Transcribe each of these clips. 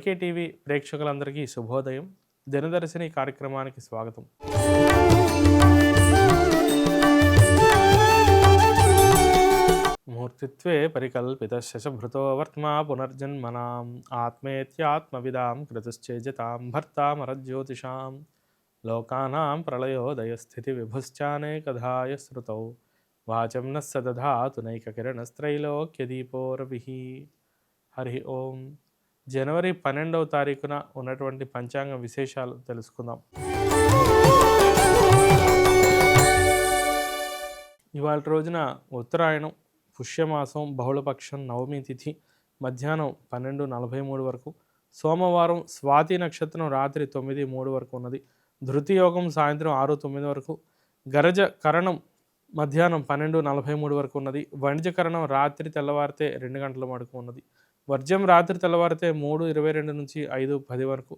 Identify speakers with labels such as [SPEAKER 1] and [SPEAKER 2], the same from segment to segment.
[SPEAKER 1] YK TV ప్రేక్షకులందరికీ శుభోదయం. దినదర్శిని కార్యక్రమానికి స్వాగతం. మూర్తిత్వే పరికల్పిత శశభృతో వర్త్మా పునర్జన్మనాం. ఆత్మేత్యాత్మవిదాం కృతుశ్చేజతాం భర్తామరజ్యోతిషాం. లోకానాం ప్రళయోదయస్థితి విభుశ్చానేకధాయ శ్రుతౌ వాచం న సదధాతు నైకకిరణస్త్రైలోక్యదీపోరవిః హరి ఓం. జనవరి పన్నెండవ తారీఖున ఉన్నటువంటి పంచాంగ విశేషాలు తెలుసుకుందాం. ఇవాళ రోజున ఉత్తరాయణం పుష్యమాసం బహుళపక్షం నవమి తిథి మధ్యాహ్నం పన్నెండు నలభై మూడు వరకు సోమవారం స్వాతి నక్షత్రం రాత్రి తొమ్మిది మూడు వరకు ఉన్నది ధృతియోగం సాయంత్రం ఆరు తొమ్మిది వరకు గరజ కరణం మధ్యాహ్నం పన్నెండు నలభై మూడు వరకు ఉన్నది వణిజకరణం రాత్రి తెల్లవారితే రెండు గంటల మడుకు ఉన్నది వర్జ్యం రాత్రి తెల్లవారితే మూడు ఇరవై రెండు నుంచి ఐదు పది వరకు.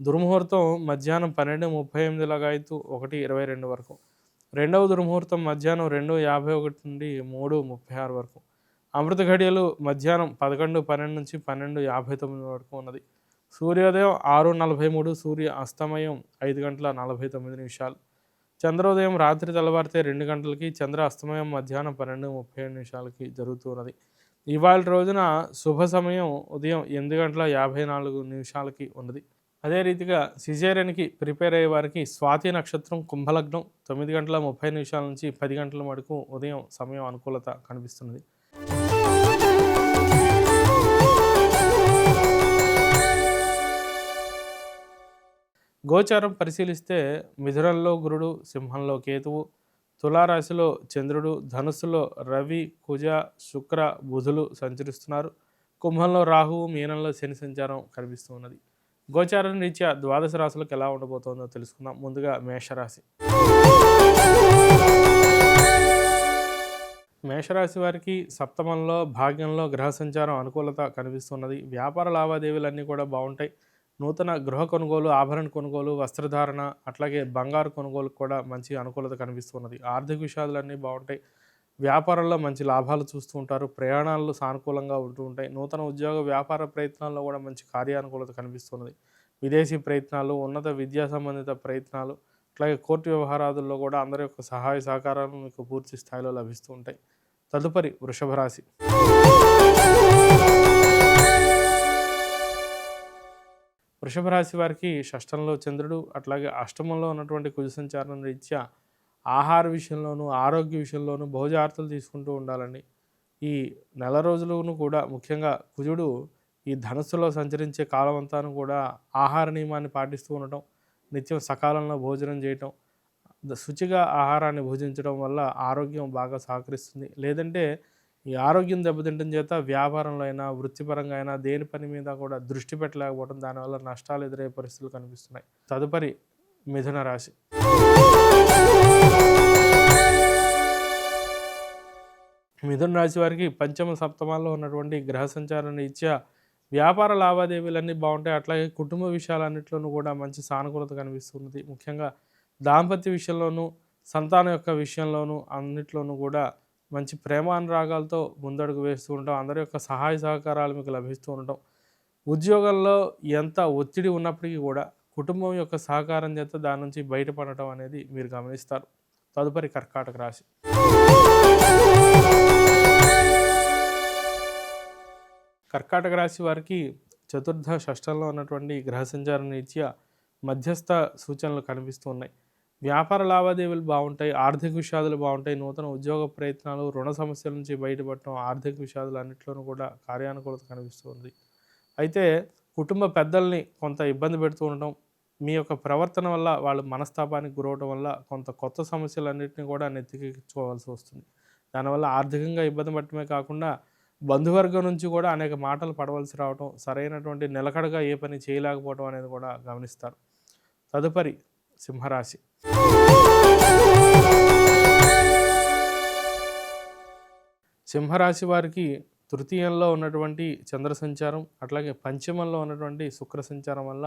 [SPEAKER 1] దుర్ముహూర్తం మధ్యాహ్నం పన్నెండు ముప్పై ఎనిమిది లగాయతు ఒకటి ఇరవై రెండు వరకు. రెండవ దుర్ముహూర్తం మధ్యాహ్నం రెండు యాభై ఒకటి నుండి మూడు ముప్పై ఆరు వరకు. అమృత ఘడియలు మధ్యాహ్నం పదకొండు పన్నెండు నుంచి పన్నెండు యాభై తొమ్మిది వరకు ఉన్నది. సూర్యోదయం ఆరు నలభై మూడు సూర్య అస్తమయం ఐదు గంటల నలభై తొమ్మిది నిమిషాలు. చంద్రోదయం రాత్రి తెల్లవారితే రెండు గంటలకి చంద్ర అస్తమయం మధ్యాహ్నం పన్నెండు ముప్పై ఏడు నిమిషాలకి జరుగుతున్నది ఇవాళ రోజున శుభ సమయం ఉదయం ఎనిమిది గంటల యాభై నాలుగు నిమిషాలకి ఉన్నది. అదే రీతిగా సిజేరియన్కి ప్రిపేర్ అయ్యే వారికి స్వాతి నక్షత్రం కుంభలగ్నం తొమ్మిది గంటల ముప్పై నిమిషాల నుంచి పది గంటల మటుకు ఉదయం సమయం అనుకూలత కనిపిస్తున్నది. గోచారం పరిశీలిస్తే మిథునంలో గురుడు సింహంలో కేతువు తులారాశిలో చంద్రుడు ధనుస్సులో రవి కుజ శుక్ర బుధులు సంచరిస్తున్నారు. కుంభంలో రాహువు మీనంలో శని సంచారం కనిపిస్తూ ఉన్నది. గోచారం రీత్యా ద్వాదశ రాశులకు ఎలా ఉండబోతోందో తెలుసుకుందాం. ముందుగా మేషరాశి. మేషరాశి వారికి సప్తమంలో భాగ్యంలో గ్రహ సంచారం అనుకూలత కనిపిస్తున్నది వ్యాపార లావాదేవీలన్నీ కూడా బాగుంటాయి. నూతన గృహ కొనుగోలు ఆభరణ కొనుగోలు వస్త్రధారణ అట్లాగే బంగారు కొనుగోలు కూడా మంచి అనుకూలత కనిపిస్తున్నది. ఆర్థిక విషయాలన్నీ బాగుంటాయి. వ్యాపారంలో మంచి లాభాలు చూస్తూ ఉంటారు. ప్రయాణాలు సానుకూలంగా ఉంటూ ఉంటాయి. నూతన ఉద్యోగ వ్యాపార ప్రయత్నాల్లో కూడా మంచి కార్యానుకూలత కనిపిస్తున్నది. విదేశీ ప్రయత్నాలు ఉన్నత విద్యా సంబంధిత ప్రయత్నాలు అట్లాగే కోర్టు వ్యవహారాదుల్లో కూడా అందరి యొక్క సహాయ సహకారాలు మీకు పూర్తి స్థాయిలో లభిస్తూ ఉంటాయి. తదుపరి వృషభ రాశి. వృషభ రాశి వారికి షష్టంలో చంద్రుడు అట్లాగే అష్టమంలో ఉన్నటువంటి కుజ సంచారం రీత్యా ఆహార విషయంలోనూ ఆరోగ్య విషయంలోనూ బహుజాగ్రత్తలు తీసుకుంటూ ఉండాలండి. ఈ నెల రోజులను కూడా ముఖ్యంగా కుజుడు ఈ ధనస్సులో సంచరించే కాలం అంతాను కూడా ఆహార నియమాన్ని పాటిస్తూ ఉండటం నిత్యం సకాలంలో భోజనం చేయటం ద- శుచిగా ఆహారాన్ని భోజించడం వల్ల ఆరోగ్యం బాగా సహకరిస్తుంది. లేదంటే ఈ ఆరోగ్యం దెబ్బతింటం చేత వ్యాపారంలో అయినా వృత్తిపరంగా అయినా దేని పని మీద కూడా దృష్టి పెట్టలేకపోవడం దానివల్ల నష్టాలు ఎదురయ్యే పరిస్థితులు కనిపిస్తున్నాయి. తదుపరి మిథున రాశి. మిథున రాశి వారికి పంచమ సప్తమాల్లో ఉన్నటువంటి గ్రహ సంచారాన్ని ఇచ్చా వ్యాపార లావాదేవీలన్నీ బాగుంటాయి. అట్లాగే కుటుంబ విషయాలన్నింటిలోనూ కూడా మంచి సానుకూలత కనిపిస్తున్నది. ముఖ్యంగా దాంపత్య విషయంలోనూ సంతానం యొక్క విషయంలోనూ అన్నిట్లోనూ కూడా మంచి ప్రేమ అనురాగాలతో ముందడుగు వేస్తూ ఉంటాం అందరి యొక్క సహాయ సహకారాలు మీకు లభిస్తూ ఉండటం ఉద్యోగంలో ఎంత ఒత్తిడి ఉన్నప్పటికీ కూడా కుటుంబం యొక్క సహకారం చేత దాని నుంచి బయటపడటం అనేది మీరు గమనిస్తారు. తదుపరి కర్కాటక రాశి. కర్కాటక రాశి వారికి చతుర్థ షష్టంలో ఉన్నటువంటి గ్రహ సంచారం రీత్యా మధ్యస్థ సూచనలు కనిపిస్తూ ఉన్నాయి. వ్యాపార లావాదేవీలు బాగుంటాయి ఆర్థిక విషయాలు బాగుంటాయి నూతన ఉద్యోగ ప్రయత్నాలు రుణ సమస్యల నుంచి బయటపడటం ఆర్థిక విషయాలు అన్నింటిలోనూ కూడా కార్యానుకూలత కనిపిస్తుంది. అయితే కుటుంబ పెద్దల్ని కొంత ఇబ్బంది పెడుతూ ఉండటం మీ యొక్క ప్రవర్తన వల్ల వాళ్ళు మనస్తాపానికి గురవడం వల్ల కొంత కొత్త సమస్యలన్నింటినీ కూడా నెత్తికెచ్చుకోవాల్సి వస్తుంది. దానివల్ల ఆర్థికంగా ఇబ్బంది పడటమే కాకుండా బంధువర్గం నుంచి కూడా అనేక మాటలు పడవలసి రావటం సరైనటువంటి నిలకడగా ఏ పని చేయలేకపోవడం అనేది కూడా గమనిస్తారు. తదుపరి సింహరాశి. సింహరాశి వారికి తృతీయంలో ఉన్నటువంటి చంద్ర సంచారం అట్లాగే పంచమంలో ఉన్నటువంటి శుక్ర సంచారం వల్ల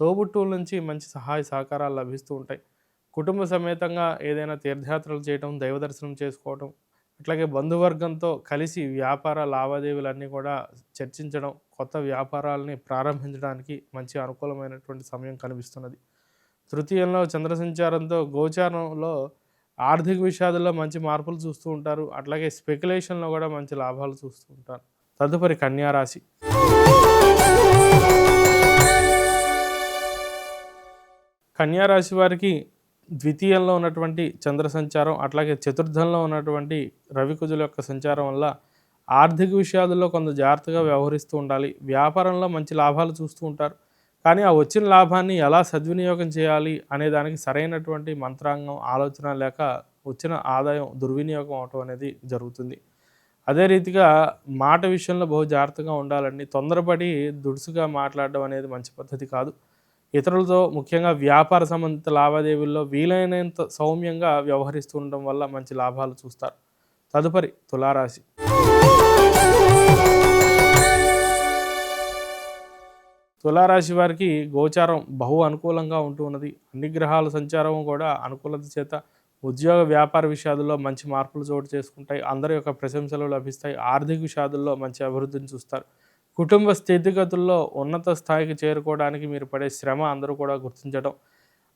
[SPEAKER 1] తోబుట్టువుల నుంచి మంచి సహాయ సహకారాలు లభిస్తూ ఉంటాయి. కుటుంబ సమేతంగా ఏదైనా తీర్థయాత్రలు చేయటం దైవ దర్శనం చేసుకోవటం అట్లాగే బంధువర్గంతో కలిసి వ్యాపార లావాదేవీలన్నీ కూడా చర్చించడం కొత్త వ్యాపారాలని ప్రారంభించడానికి మంచి అనుకూలమైనటువంటి సమయం కనిపిస్తున్నది. తృతీయంలో చంద్ర సంచారంతో గోచారంలో ఆర్థిక విషయాలలో మంచి మార్పులు చూస్తూ ఉంటారు. అట్లాగే స్పెక్యులేషన్లో కూడా మంచి లాభాలు చూస్తూ ఉంటారు. తదుపరి కన్యారాశి. కన్యారాశి వారికి ద్వితీయంలో ఉన్నటువంటి చంద్ర సంచారం అట్లాగే చతుర్థంలో ఉన్నటువంటి రవికుజుల యొక్క సంచారం వల్ల ఆర్థిక విషయాలలో కొంత జాగ్రత్తగా వ్యవహరిస్తూ ఉండాలి. వ్యాపారంలో మంచి లాభాలు చూస్తూ ఉంటారు. కానీ ఆ వచ్చిన లాభాన్ని ఎలా సద్వినియోగం చేయాలి అనే దానికి సరైనటువంటి మంత్రాంగం ఆలోచన లేక వచ్చిన ఆదాయం దుర్వినియోగం అవటం అనేది జరుగుతుంది. అదే రీతిగా మాట విషయంలో బహు జాగ్రత్తగా ఉండాలండి. తొందరపడి దుడుసుగా మాట్లాడడం అనేది మంచి పద్ధతి కాదు. ఇతరులతో ముఖ్యంగా వ్యాపార సంబంధిత లావాదేవీల్లో వీలైనంత సౌమ్యంగా వ్యవహరిస్తుండడం వల్ల మంచి లాభాలు చూస్తారు. తదుపరి తులారాశి. తులారాశి వారికి గోచారం బహు అనుకూలంగా ఉంటూ ఉన్నది. అన్ని గ్రహాల సంచారం కూడా అనుకూలత చేత ఉద్యోగ వ్యాపార విషయాల్లో మంచి మార్పులు చోటు చేసుకుంటాయి. అందరి యొక్క ప్రశంసలు లభిస్తాయి. ఆర్థిక విషయాల్లో మంచి అభివృద్ధిని చూస్తారు. కుటుంబ స్థితిగతుల్లో ఉన్నత స్థాయికి చేరుకోవడానికి మీరు పడే శ్రమ అందరూ కూడా గుర్తించడం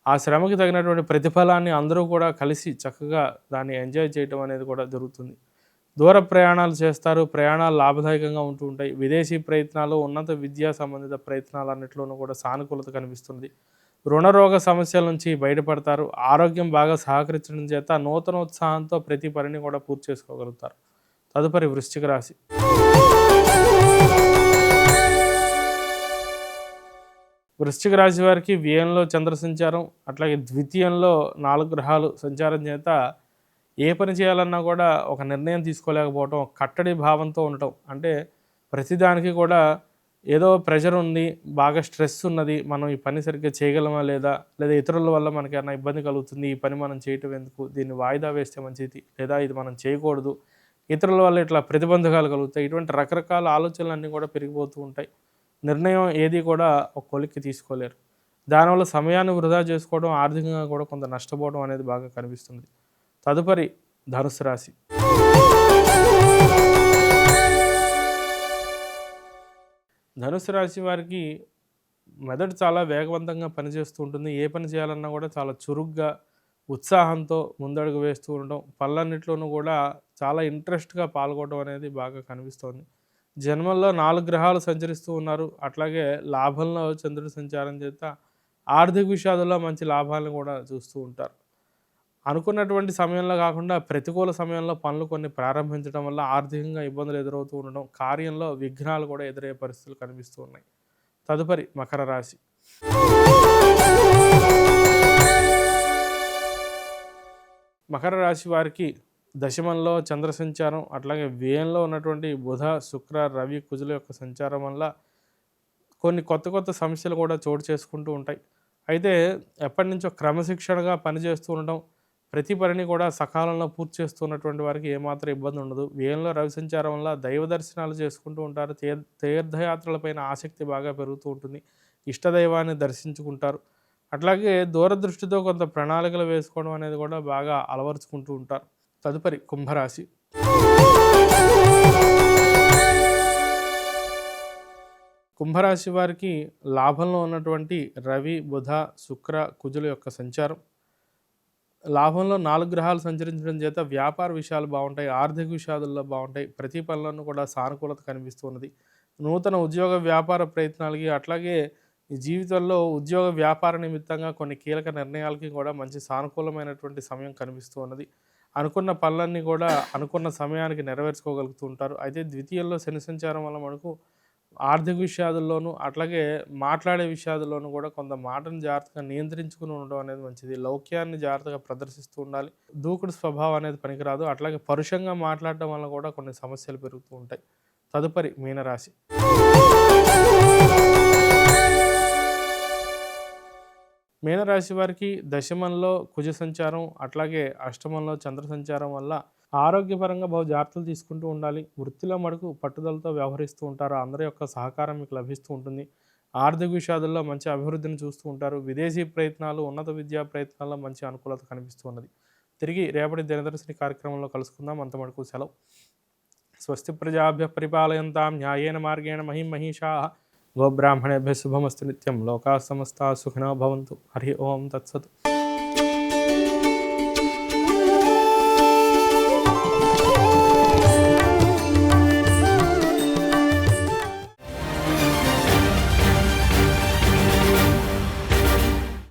[SPEAKER 1] ఆ శ్రమకి తగినటువంటి ప్రతిఫలాన్ని అందరూ కూడా కలిసి చక్కగా దాన్ని ఎంజాయ్ చేయడం అనేది కూడా జరుగుతుంది. దూర ప్రయాణాలు చేస్తారు ప్రయాణాలు లాభదాయకంగా ఉంటూ ఉంటాయి. విదేశీ ప్రయత్నాలు ఉన్నత విద్యా సంబంధిత ప్రయత్నాలు అన్నింటిలోనూ కూడా సానుకూలత కనిపిస్తుంది. రుణరోగ సమస్యల నుంచి బయటపడతారు. ఆరోగ్యం బాగా సహకరించడం చేత నూతన ఉత్సాహంతో ప్రతి పనిని కూడా పూర్తి చేసుకోగలుగుతారు. తదుపరి వృశ్చిక రాశి. వృశ్చిక రాశి వారికి వ్యయంలో చంద్ర సంచారం అట్లాగే ద్వితీయంలో నాలుగు గ్రహాలు సంచారం చేత ఏ పని చేయాలన్నా కూడా ఒక నిర్ణయం తీసుకోలేకపోవటం కట్టడి భావంతో ఉండటం. అంటే ప్రతిదానికి కూడా ఏదో ప్రెషర్ ఉంది బాగా స్ట్రెస్ ఉన్నది మనం ఈ పని సరిగ్గా చేయగలమా లేదా లేదా ఇతరుల వల్ల మనకి ఏమైనా ఇబ్బంది కలుగుతుంది ఈ పని మనం చేయటం ఎందుకు దీన్ని వాయిదా వేస్తే మంచిది లేదా ఇది మనం చేయకూడదు. ఇతరుల వల్ల ఇట్లా ప్రతిబంధకాలు కలుగుతాయి. ఇటువంటి రకరకాల ఆలోచనలు అన్నీ కూడా పెరిగిపోతూ ఉంటాయి. నిర్ణయం ఏది కూడా ఒక కొలిక్కి తీసుకోలేరు. దానివల్ల సమయాన్ని వృధా చేసుకోవడం ఆర్థికంగా కూడా కొంత నష్టపోవడం అనేది బాగా కనిపిస్తుంది. తదుపరి ధనుసు రాశి. ధనుసు రాశి వారికి మెదడు చాలా వేగవంతంగా పనిచేస్తూ ఉంటుంది. ఏ పని చేయాలన్నా కూడా చాలా చురుగ్గా ఉత్సాహంతో ముందడుగు వేస్తూ ఉండడం పనులన్నింటిలోనూ కూడా చాలా ఇంట్రెస్ట్గా పాల్గొనడం అనేది బాగా కనిపిస్తోంది. జన్మల్లో నాలుగు గ్రహాలు సంచరిస్తూ ఉన్నారు. అట్లాగే లాభంలో చంద్రుడు సంచారం చేత ఆర్థిక విషయాలలో మంచి లాభాలను కూడా చూస్తూ ఉంటారు. అనుకున్నటువంటి సమయంలో కాకుండా ప్రతికూల సమయంలో పనులు కొన్ని ప్రారంభించడం వల్ల ఆర్థికంగా ఇబ్బందులు ఎదురవుతూ ఉండడం కార్యంలో విఘ్నాలు కూడా ఎదురయ్యే పరిస్థితులు కనిపిస్తూ ఉన్నాయి. తదుపరి మకర రాశి. మకర రాశి వారికి దశమంలో చంద్ర సంచారం అట్లాగే వ్యయంలో ఉన్నటువంటి బుధ శుక్ర రవి కుజుల యొక్క సంచారం వల్ల కొన్ని కొత్త కొత్త సమస్యలు కూడా చోటు చేసుకుంటూ ఉంటాయి. అయితే ఎప్పటి నుంచో క్రమశిక్షణగా పనిచేస్తూ ఉండడం ప్రతి పనిని కూడా సకాలంలో పూర్తి చేస్తున్నటువంటి వారికి ఏమాత్రం ఇబ్బంది ఉండదు. వ్యయంలో రవి సంచారం వల్ల దైవ దర్శనాలు చేసుకుంటూ ఉంటారు. తీర్ తీర్థయాత్రలపైన ఆసక్తి బాగా పెరుగుతూ ఉంటుంది. ఇష్టదైవాన్ని దర్శించుకుంటారు. అట్లాగే దూరదృష్టితో కొంత ప్రణాళికలు వేసుకోవడం అనేది కూడా బాగా అలవరుచుకుంటూ ఉంటారు. తదుపరి కుంభరాశి. కుంభరాశి వారికి లాభంలో ఉన్నటువంటి రవి బుధ శుక్ర కుజుల యొక్క సంచారం. లాభంలో నాలుగు గ్రహాలు సంచరించడం చేత వ్యాపార విషయాలు బాగుంటాయి ఆర్థిక విషయాలలో బాగుంటాయి. ప్రతి పనులను కూడా సానుకూలత కనిపిస్తున్నది. నూతన ఉద్యోగ వ్యాపార ప్రయత్నాలకి అట్లాగే జీవితంలో ఉద్యోగ వ్యాపార నిమిత్తంగా కొన్ని కీలక నిర్ణయాలకి కూడా మంచి సానుకూలమైనటువంటి సమయం కనిపిస్తూ ఉన్నది అనుకున్న పనులన్నీ కూడా అనుకున్న సమయానికి నెరవేర్చుకోగలుగుతూ ఉంటారు అయితే ద్వితీయంలో శని సంచారం వల్ల మనకు ఆర్థిక విషయాల్లోనూ అట్లాగే మాట్లాడే విషయాల్లోనూ కూడా కొంత మాటను జాగ్రత్తగా నియంత్రించుకుని ఉండడం అనేది మంచిది. లౌక్యాన్ని జాగ్రత్తగా ప్రదర్శిస్తూ ఉండాలి. దూకుడు స్వభావం అనేది పనికిరాదు. అట్లాగే పరుషంగా మాట్లాడటం వల్ల కూడా కొన్ని సమస్యలు పెరుగుతూ ఉంటాయి. తదుపరి మీనరాశి. మీనరాశి వారికి దశమంలో కుజ సంచారం అట్లాగే అష్టమంలో చంద్ర సంచారం వల్ల ఆరోగ్యపరంగా బహు జాగ్రత్తలు తీసుకుంటూ ఉండాలి. వృత్తిలో మటుకు పట్టుదలతో వ్యవహరిస్తూ ఉంటారు. అందరి యొక్క సహకారం మీకు లభిస్తూ ఉంటుంది. ఆర్థిక విషయాలలో మంచి అభివృద్ధిని చూస్తూ ఉంటారు. విదేశీ ప్రయత్నాలు ఉన్నత విద్యా ప్రయత్నాల్లో మంచి అనుకూలత కనిపిస్తూ ఉన్నది. తిరిగి రేపటి దినదర్శిని కార్యక్రమంలో కలుసుకుందాం. అంత మటుకు సెలవు. స్వస్తి ప్రజాభ్య పరిపాలయంతాం న్యాయేన మార్గేణ మహిం మహిషా. గోబ్రాహ్మణేభ్య శుభమస్తు నిత్యం. లోకా సమస్త సుఖినో భవంతు. హరి ఓం తత్సత్.